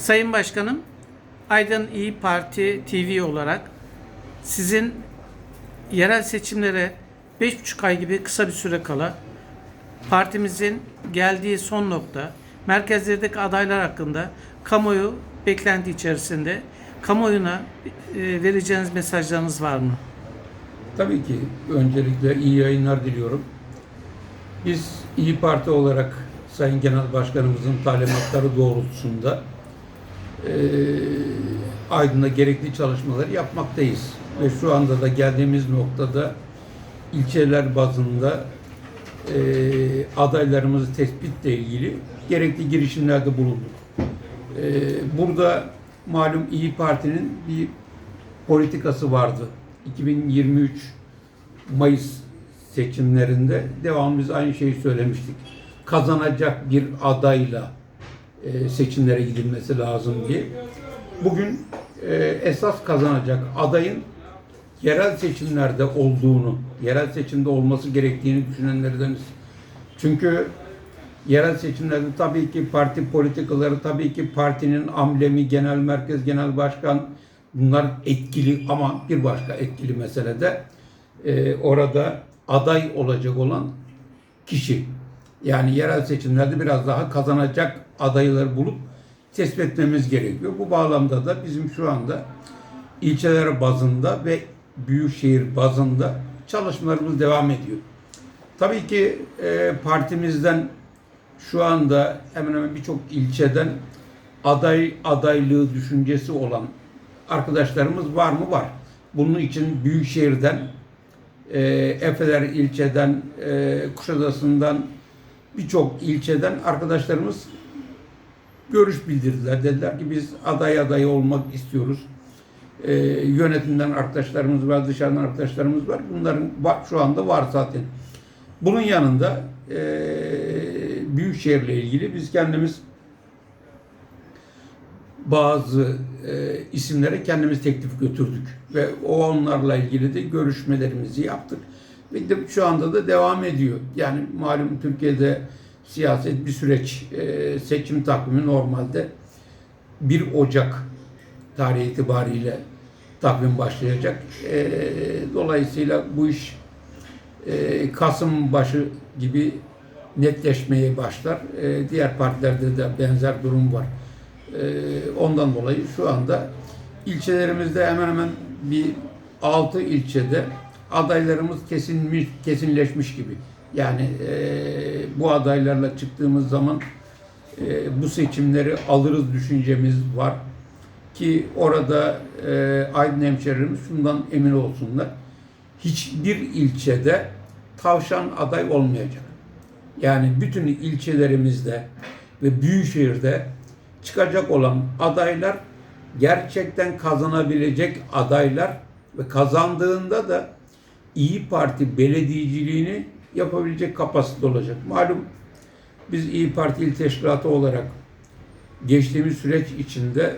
Sayın Başkanım, Aydın İyi Parti TV olarak sizin yerel seçimlere 5,5 ay gibi kısa bir süre kala partimizin geldiği son nokta, merkezlerdeki adaylar hakkında kamuoyu beklenti içerisinde kamuoyuna e, vereceğiniz mesajlarınız var mı? Tabii ki öncelikle iyi yayınlar diliyorum. Biz İyi Parti olarak Sayın Genel Başkanımızın talimatları doğrultusunda eee Aydın'da gerekli çalışmaları yapmaktayız. Ve şu anda da geldiğimiz noktada ilçeler bazında eee adaylarımızı tespitle ilgili gerekli girişimlerde bulunduk. Eee, burada malum İyi Parti'nin bir politikası vardı. 2023 Mayıs seçimlerinde devamlı biz aynı şeyi söylemiştik. Kazanacak bir adayla e, seçimlere gidilmesi lazım diye. Bugün e, esas kazanacak adayın yerel seçimlerde olduğunu, yerel seçimde olması gerektiğini düşünenlerdeniz. Çünkü yerel seçimlerde tabii ki parti politikaları, tabii ki partinin amblemi, genel merkez, genel başkan bunlar etkili ama bir başka etkili mesele de e, orada aday olacak olan kişi. Yani yerel seçimlerde biraz daha kazanacak adayları bulup tespit etmemiz gerekiyor. Bu bağlamda da bizim şu anda ilçeler bazında ve büyükşehir bazında çalışmalarımız devam ediyor. Tabii ki e, partimizden şu anda hemen hemen birçok ilçeden aday adaylığı düşüncesi olan arkadaşlarımız var mı? Var. Bunun için Büyükşehir'den, e, Efeler ilçeden, e, Kuşadası'ndan birçok ilçeden arkadaşlarımız görüş bildirdiler. Dediler ki biz aday adayı olmak istiyoruz. E, yönetimden arkadaşlarımız var, dışarıdan arkadaşlarımız var. Bunların şu anda var zaten. Bunun yanında e, Büyükşehir'le ilgili biz kendimiz bazı e, isimlere kendimiz teklif götürdük ve o onlarla ilgili de görüşmelerimizi yaptık ve de şu anda da devam ediyor. Yani malum Türkiye'de siyaset bir süreç. E, seçim takvimi normalde 1 Ocak tarihi itibariyle takvim başlayacak. E, dolayısıyla bu iş e, Kasım başı gibi netleşmeye başlar. E, diğer partilerde de benzer durum var. E, ondan dolayı şu anda ilçelerimizde hemen hemen bir 6 ilçede adaylarımız kesinmiş, kesinleşmiş gibi. Yani e, bu adaylarla çıktığımız zaman e, bu seçimleri alırız düşüncemiz var. Ki orada e, Aydın hemşehrilerimiz şundan emin olsunlar. Hiçbir ilçede tavşan aday olmayacak. Yani bütün ilçelerimizde ve büyükşehirde çıkacak olan adaylar gerçekten kazanabilecek adaylar ve kazandığında da İyi Parti belediyeciliğini yapabilecek kapasite olacak. Malum biz İyi Parti İl Teşkilatı olarak geçtiğimiz süreç içinde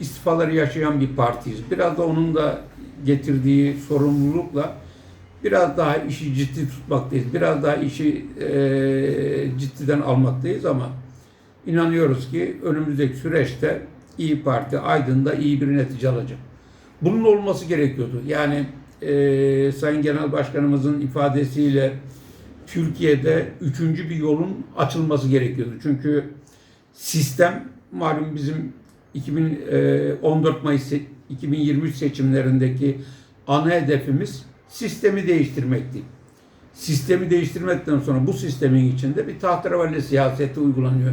istifaları yaşayan bir partiyiz. Biraz da onun da getirdiği sorumlulukla biraz daha işi ciddi tutmaktayız. Biraz daha işi e, ciddiden almaktayız ama inanıyoruz ki önümüzdeki süreçte İyi Parti Aydın'da iyi bir netice alacak. Bunun olması gerekiyordu. Yani e, Sayın Genel Başkanımızın ifadesiyle Türkiye'de üçüncü bir yolun açılması gerekiyordu. Çünkü sistem malum bizim 2014 Mayıs 2023 seçimlerindeki ana hedefimiz sistemi değiştirmekti. Sistemi değiştirmekten sonra bu sistemin içinde bir tahterevalli siyaseti uygulanıyor.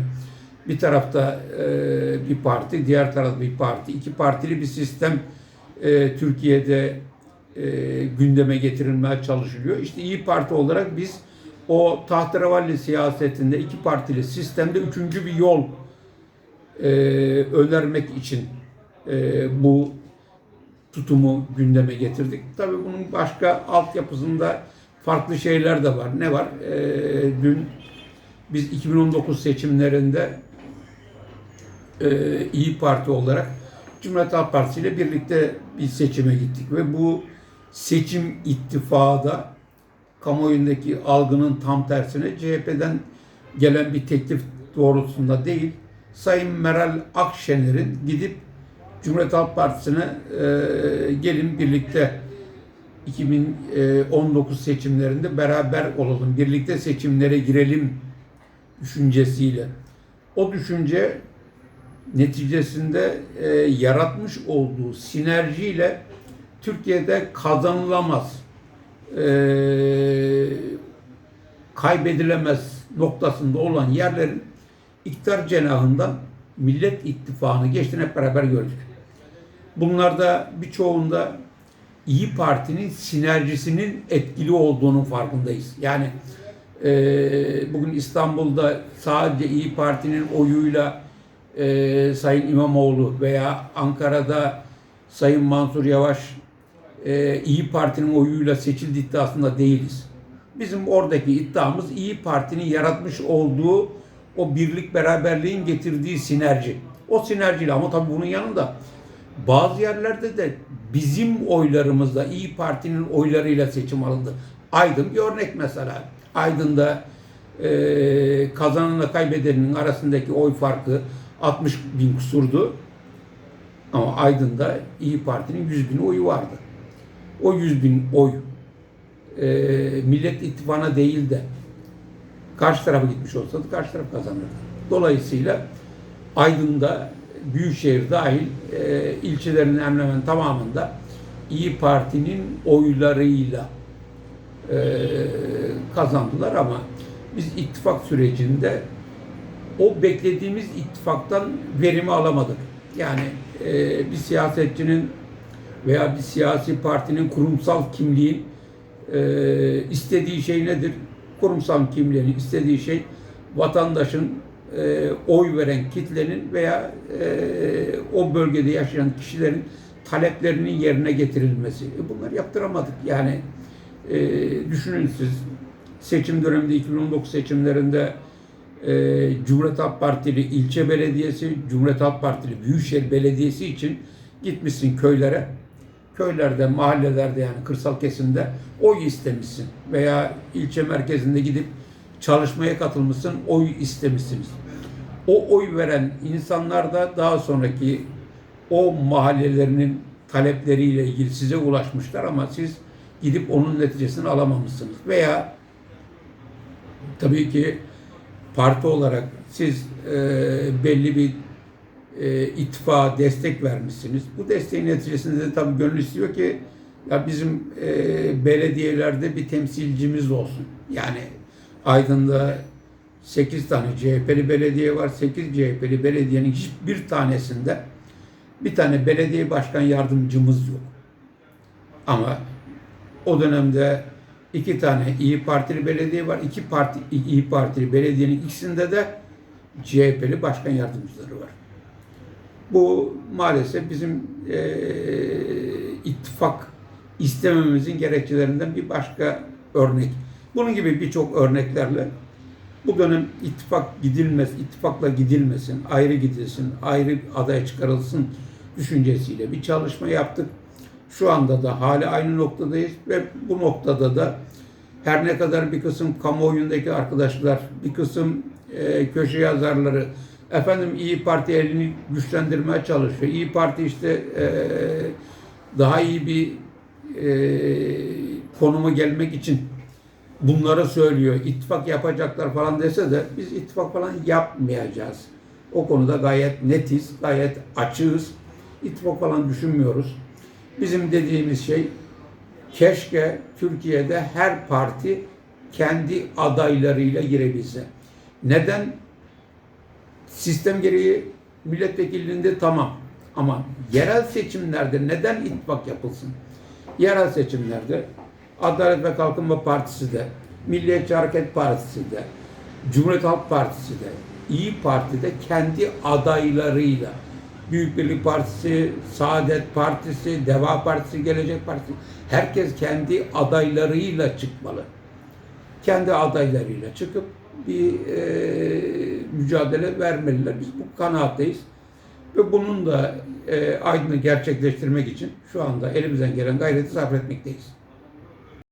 Bir tarafta e, bir parti, diğer tarafta bir parti. iki partili bir sistem e, Türkiye'de e, gündeme getirilmeye çalışılıyor. İşte İyi Parti olarak biz o tahterevalli siyasetinde iki partili sistemde üçüncü bir yol e, önermek için e, bu tutumu gündeme getirdik. Tabii bunun başka altyapısında farklı şeyler de var. Ne var? E, dün biz 2019 seçimlerinde e, İyi Parti olarak Cumhuriyet Halk Partisi ile birlikte bir seçime gittik ve bu seçim ittifakı da kamuoyundaki algının tam tersine CHP'den gelen bir teklif doğrultusunda değil, Sayın Meral Akşener'in gidip Cumhuriyet Halk Partisi'ne e, gelin birlikte 2019 seçimlerinde beraber olalım, birlikte seçimlere girelim düşüncesiyle. O düşünce neticesinde e, yaratmış olduğu sinerjiyle Türkiye'de kazanılamaz, e, kaybedilemez noktasında olan yerlerin iktidar cenahından Millet İttifakı'nı geçtiğini hep beraber gördük. Bunlarda birçoğunda İyi Parti'nin sinerjisinin etkili olduğunun farkındayız. Yani e, bugün İstanbul'da sadece İyi Parti'nin oyuyla e, Sayın İmamoğlu veya Ankara'da Sayın Mansur Yavaş e, İyi Parti'nin oyuyla seçildi iddiasında değiliz. Bizim oradaki iddiamız İyi Parti'nin yaratmış olduğu o birlik beraberliğin getirdiği sinerji. O sinerjiyle ama tabii bunun yanında bazı yerlerde de bizim oylarımızla İyi Parti'nin oylarıyla seçim alındı. Aydın bir örnek mesela. Aydın'da e, kazananla kaybedenin arasındaki oy farkı 60 bin kusurdu. Ama Aydın'da İyi Parti'nin 100 bin oyu vardı. O 100 bin oy e, Millet İttifakı'na değil de karşı tarafa gitmiş olsaydı karşı taraf kazanırdı. Dolayısıyla Aydın'da Büyükşehir dahil e, ilçelerin hemen hemen tamamında İyi Parti'nin oylarıyla e, kazandılar ama biz ittifak sürecinde o beklediğimiz ittifaktan verimi alamadık. Yani e, bir siyasetçinin veya bir siyasi partinin kurumsal kimliğin e, istediği şey nedir? Kurumsal kimliğin istediği şey vatandaşın e, oy veren kitlenin veya e, o bölgede yaşayan kişilerin taleplerinin yerine getirilmesi. E, bunları yaptıramadık. Yani e, düşünün siz seçim döneminde 2019 seçimlerinde e, Cumhuriyet Halk Partili ilçe belediyesi, Cumhuriyet Halk Partili Büyükşehir Belediyesi için gitmişsin köylere. Köylerde, mahallelerde yani kırsal kesimde oy istemişsin. Veya ilçe merkezinde gidip çalışmaya katılmışsın, oy istemişsiniz. O oy veren insanlar da daha sonraki o mahallelerinin talepleriyle ilgili size ulaşmışlar ama siz gidip onun neticesini alamamışsınız. Veya tabii ki parti olarak siz e, belli bir e, ittifaka destek vermişsiniz. Bu desteğin neticesinde de tabii gönül istiyor ki ya bizim e, belediyelerde bir temsilcimiz olsun. Yani Aydın'da 8 tane CHP'li belediye var. 8 CHP'li belediyenin hiçbir tanesinde bir tane belediye başkan yardımcımız yok. Ama o dönemde iki tane İyi Partili belediye var. İki parti İyi Partili belediyenin ikisinde de CHP'li başkan yardımcıları var. Bu maalesef bizim e, ittifak istemememizin gerekçelerinden bir başka örnek. Bunun gibi birçok örneklerle bu dönem ittifak gidilmez, ittifakla gidilmesin, ayrı gidilsin, ayrı aday çıkarılsın düşüncesiyle bir çalışma yaptık. Şu anda da hala aynı noktadayız ve bu noktada da her ne kadar bir kısım kamuoyundaki arkadaşlar, bir kısım e, köşe yazarları efendim İyi Parti elini güçlendirmeye çalışıyor. İyi Parti işte e, daha iyi bir e, konuma gelmek için bunları söylüyor. İttifak yapacaklar falan dese de biz ittifak falan yapmayacağız. O konuda gayet netiz, gayet açığız. İttifak falan düşünmüyoruz. Bizim dediğimiz şey keşke Türkiye'de her parti kendi adaylarıyla girebilse. Neden? Sistem gereği milletvekilliğinde tamam. Ama yerel seçimlerde neden ittifak yapılsın? Yerel seçimlerde Adalet ve Kalkınma Partisi de, Milliyetçi Hareket Partisi de, Cumhuriyet Halk Partisi de, İyi Parti de kendi adaylarıyla Büyük Birlik Partisi, Saadet Partisi, Deva Partisi, Gelecek Partisi herkes kendi adaylarıyla çıkmalı. Kendi adaylarıyla çıkıp bir e, mücadele vermeliler. Biz bu kanaatteyiz. Ve bunun da e, aydını gerçekleştirmek için şu anda elimizden gelen gayreti sarf etmekteyiz.